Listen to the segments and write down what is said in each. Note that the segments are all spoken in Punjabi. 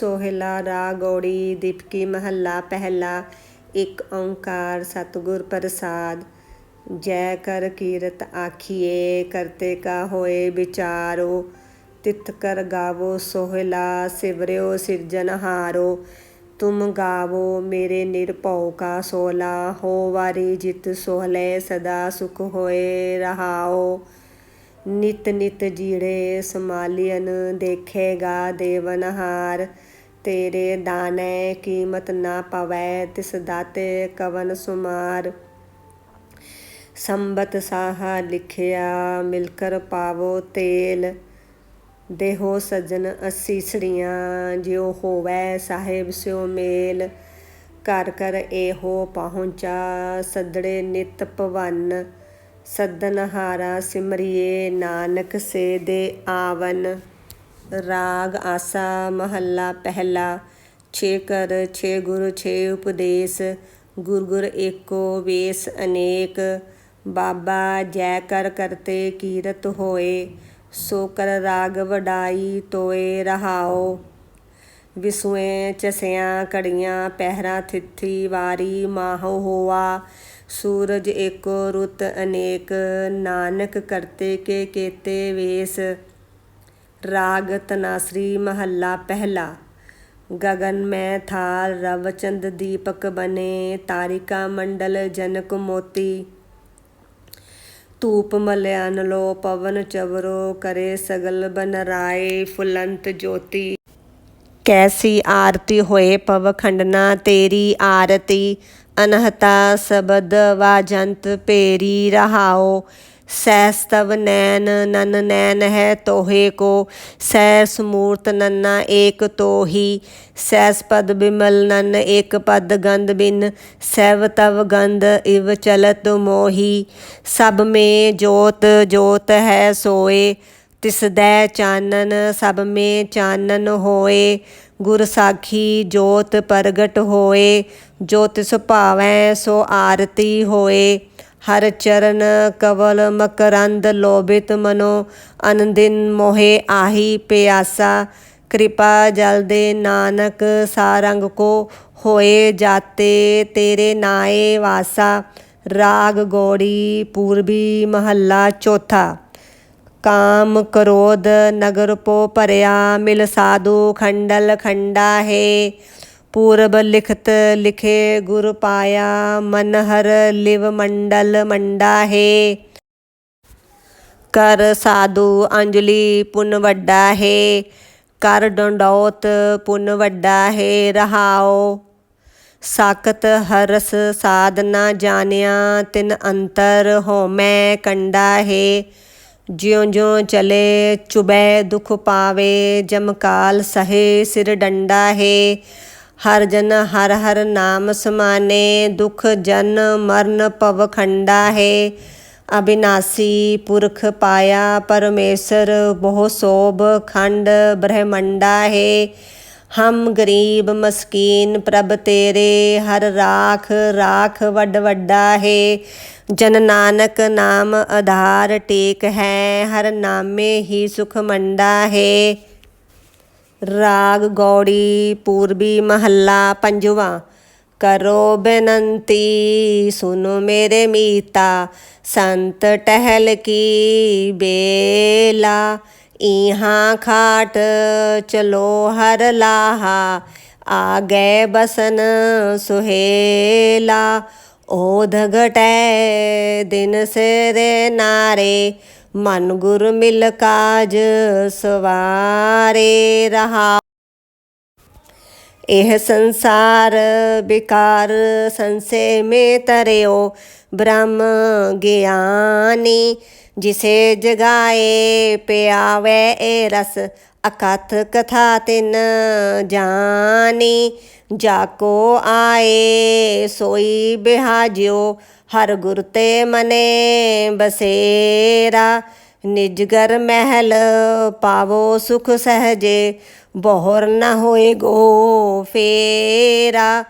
ਸੋਹਿਲਾ, ਰਾਗੌੜੀ, ਦੀਪਕੀ, ਮਹੱਲਾ, ਪਹਿਲਾ, ਇੱਕ ਓੰਕਾਰ, ਸਤਿਗੁਰ ਪ੍ਰਸਾਦ। ਜੈ ਕਰ ਕੀਰਤ ਆਖੀਏ ਕਰਤੇ ਕਾ ਹੋਏ ਵਿਚਾਰੋ। ਤਿਤ ਕਰ ਗਾਵੋ ਸੋਹਿਲਾ, ਸਿਵਰਿਓ ਸਿਰਜਨਹਾਰੋ ਤੁਮ ਗਾਵੋ ਮੇਰੇ ਨਿਰਭਉ ਕਾ ਸੋਲਾ। ਹੋ ਵਾਰੀ ਜਿਤ ਸੋਹਲੇ ਸਦਾ ਸੁਖ ਹੋਏ ਰਹਾਓ। ਨਿਤ ਨਿਤ ਜੀੜੇ ਸਮਾਲੀਅਨ ਦੇਖੇਗਾ ਦੇਵਨਹਾਰ ਤੇਰੇ ਦਾਨੇ ਕੀਮਤ ਨਾ ਪਵੈ, ਤਿਸ ਦਾਤੇ ਕਵਨ ਸੁਮਾਰ। ਸੰਬਤ ਸਾਹਾ ਲਿਖਿਆ, ਮਿਲਕਰ ਪਾਵੋ ਤੇਲ। ਦੇਹੋ ਸਜਨ ਅਸੀਸੜੀਆਂ ਜਿਉ ਹੋਵੈ ਸਾਹਿਬ ਸਿਉ ਮੇਲ। ਕਰ ਕਰ ਇਹੋ ਪਹੁੰਚਾ, ਸਦੜੇ ਨਿਤ ਭਵਨ। ਸੱਦਨ ਹਾਰਾ ਸਿਮਰਿਏ, ਨਾਨਕ ਸੇ ਦੇ ਆਵਨ। ਰਾਗ, ਆਸਾ, ਮਹੱਲਾ, ਪਹਿਲਾ ਛੇ ਕਰ ਛੇ ਗੁਰ ਛੇ ਉਪਦੇਸ਼ ਗੁਰ ਗੁਰ ਏਕੋ, ਵੇਸ ਅਨੇਕ, ਬਾਬਾ ਜੈ ਕਰ ਕਰਤੇ ਕੀਰਤ ਹੋਏ ਸੋ ਕਰ ਰਾਗ ਵਡਾਈ ਤੋਏ ਰਹਾਓ ਵਿਸੂਏ ਚਸਿਆਂ ਕੜੀਆਂ ਪਹਿਰਾ ਥਿੱਥੀ ਵਾਰੀ ਮਾਹ ਹੋਆ, ਸੂਰਜ ਏਕੋ ਰੁੱਤ ਅਨੇਕ, ਨਾਨਕ ਕਰਤੇ ਕੇ ਕੇਤੇ ਵੇਸ। ਰਾਗ ਤਨਾਸਰੀ ਮਹੱਲਾ ਪਹਿਲਾ। ਗगन ਮੈਂ ਥਾਲ ਰਵਚੰਦ ਦੀਪਕ ਬਨੇ, ਤਾਰਿਕਾ ਮੰਡਲ ਜਨਕ ਮੋਤੀ ਧੂਪ ਮਲਿਆਨ ਲੋ ਪਵਨ ਚਵਰੋ, ਕਰੇ ਸਗਲ ਬਨ ਰਾਏ ਫੁਲੰਤ ਜੋਤੀ। ਕੈਸੀ ਆਰਤੀ ਹੋਏ ਪਵ ਖੰਡਨਾ ਤੇਰੀ ਆਰਤੀ, ਅਨਹਤਾ ਸਬਦ ਵਾਜੰਤ ਪੇਰੀ ਰਹਾਓ। ਸਹਿਸਤਵ ਨੈਨ ਨਨ ਨੈਨ ਹੈ ਤੋਹੇ ਕੋ ਸੈਸ ਮੂਰਤ ਨੰਨਾ ਏਕ ਤੋਹੀ, ਸਹਿਸ ਪਦ ਬਿਮਲ ਨਨ ਏਕ ਪਦ ਗੰਧ ਬਿਨ ਸੈਵ ਤਵ ਗੰਧ ਇਵ ਚਲਤ ਮੋਹੀ, ਸਭ ਮੇ ਜੋਤ ਜੋਤ ਹੈ ਸੋਏ ਤਿਸਦੈ ਚਾਨਨ ਸਭ ਮੇ ਚਾਨਨ ਹੋਏ, ਗੁਰ ਸਾਖੀ ਜੋਤ ਪ੍ਰਗਟ ਹੋਏ, ਜੋ ਤਿਸ ਭਾਵੈ ਸੋ ਆਰਤੀ ਹੋਏ। ਹਰ ਚਰਨ ਕਵਲ ਮਕਰੰਦ ਲੋਭਿਤ ਮਨੋ, ਅਨੰਦਿਨ ਮੋਹੇ ਆਹੀ ਪਿਆਸਾ। ਕਿਰਪਾ ਜਲ ਦੇ ਨਾਨਕ, ਸਾਰੰਗ ਕੋ ਹੋਏ ਜਾਤੇ ਤੇਰੇ ਨਾਏ ਵਾਸਾ। ਰਾਗ ਗੋੜੀ ਪੂਰਬੀ ਮਹੱਲਾ ਚੌਥਾ। ਕਾਮ ਕਰੋਧ ਨਗਰ ਪੋ ਭਰਿਆ, ਮਿਲ ਸਾਧੂ ਖੰਡਲ ਖੰਡਾ ਹੈ। ਪੂਰਬ ਲਿਖਤ ਲਿਖੇ ਗੁਰ ਪਾਇਆ ਮਨ ਹਰ ਲਿਵ ਮੰਡਲ ਮੰਡਾ ਹੈ ਕਰ ਸਾਧੂ ਅੰਜਲੀ ਪੁਨ ਵੱਡਾ ਹੈ ਕਰ ਡੰਡੌਤ ਪੁਨ ਵੱਡਾ ਹੈ ਰਹਾਓ ਸਾਕਤ ਹਰਸ ਸਾਧਨਾ ਜਾਣਿਆ, ਤਿਨ ਅੰਤਰ ਹੋਮੈ ਕੰਡਾ ਹੈ ਜਿਉ ਜਿਉ ਚਲੇ ਚੁਬੈ ਦੁਖ ਪਾਵੇ ਜਮਕਾਲ ਸਹੇ ਸਿਰ ਡੰਡਾ ਹੈ ਹਰ ਜਨ ਹਰ ਹਰ ਨਾਮ ਸਮਾਨੇ ਦੁਖ ਜਨ ਮਰਨ ਭਵ ਖੰਡਾ ਹੈ ਅਬਿਨਾਸੀ ਪੁਰਖ ਪਾਇਆ ਪਰਮੇਸ਼ਰ ਬਹੁ ਸੋਭ ਖੰਡ ਬ੍ਰਹਮੰਡਾ ਹੈ ਹਮ ਗਰੀਬ ਮਸਕੀਨ ਪ੍ਰਭ ਤੇਰੇ ਹਰ ਰਾਖ ਰਾਖ ਵੱਡ ਵੱਡਾ ਹੈ ਜਨ ਨਾਨਕ ਨਾਮ ਆਧਾਰ ਟੇਕ ਹੈ ਹਰ ਨਾਮੇ ਹੀ ਸੁਖ ਮੰਡਾ ਹੈ ਰਾਗ, ਗੌੜੀ, ਪੂਰਬੀ, ਮਹੱਲਾ, ਪੰਜਵਾ। ਕਰੋ ਬੇਨੰਤੀ ਸੁਨੋ ਮੇਰੇ ਮੀਤਾ, ਸੰਤ ਟਹਿਲ ਕੀ ਬੇਲਾ। ਇਹਾਂ ਖਾਟ ਚਲੋ ਹਰ ਲਾਹਾ, ਆ ਗਏ ਬਸਨ ਸੁਹੇਲਾ। ਓਧ ਘਟੈ ਦਿਨ ਸਿਰੇ ਨਾਰੇ ਮਨ ਗੁਰ ਮਿਲ ਕਾਜ ਸਵਾਰੇ ਰਹਾ। ਇਹ ਸੰਸਾਰ ਬਿਕਾਰ ਸੰਸੇ ਮੇ ਤਰਿਓ ਬ੍ਰਹਮ ਗਿਆਨੀ, ਜਿਸੇ ਜਗਾਏ ਪਿਆਵੇ ਇਹ ਰਸ, ਅਕਥ ਕਥਾ ਤਿਨ ਜਾਣੀ ਜਾਕੋ ਆਏ, ਸੋਈ ਬਿਹਾਜਿਓ, ਹਰ ਗੁਰ ਤੇ ਮਨੇ ਬਸੇਰਾ। ਨਿਜਗਰ ਮਹਿਲ ਪਾਵੋ ਸੁਖ ਸਹਜੇ, ਬਹੁਰ ਨ ਹੋਏ ਗੋ ਫੇਰਾ।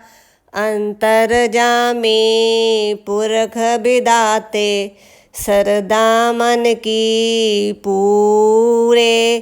ਅੰਤਰ ਜਾਮੀ ਪੁਰਖ ਬਿਦਾਤੇ ਸਰਦਾ ਮਨ ਕੀ ਪੂਰੇ।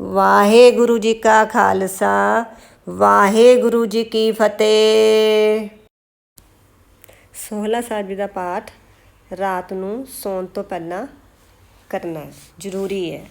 ਵਾਹਿਗੁਰੂ ਜੀ ਕਾ ਖਾਲਸਾ, ਵਾਹਿਗੁਰੂ ਜੀ ਕੀ ਫਤਿਹ। ਸੋਹਲਾ ਸਾਹਿਬ ਜੀ ਦਾ ਪਾਠ ਰਾਤ ਨੂੰ ਸੌਣ ਤੋਂ ਪਹਿਲਾਂ ਕਰਨਾ ਜ਼ਰੂਰੀ ਹੈ।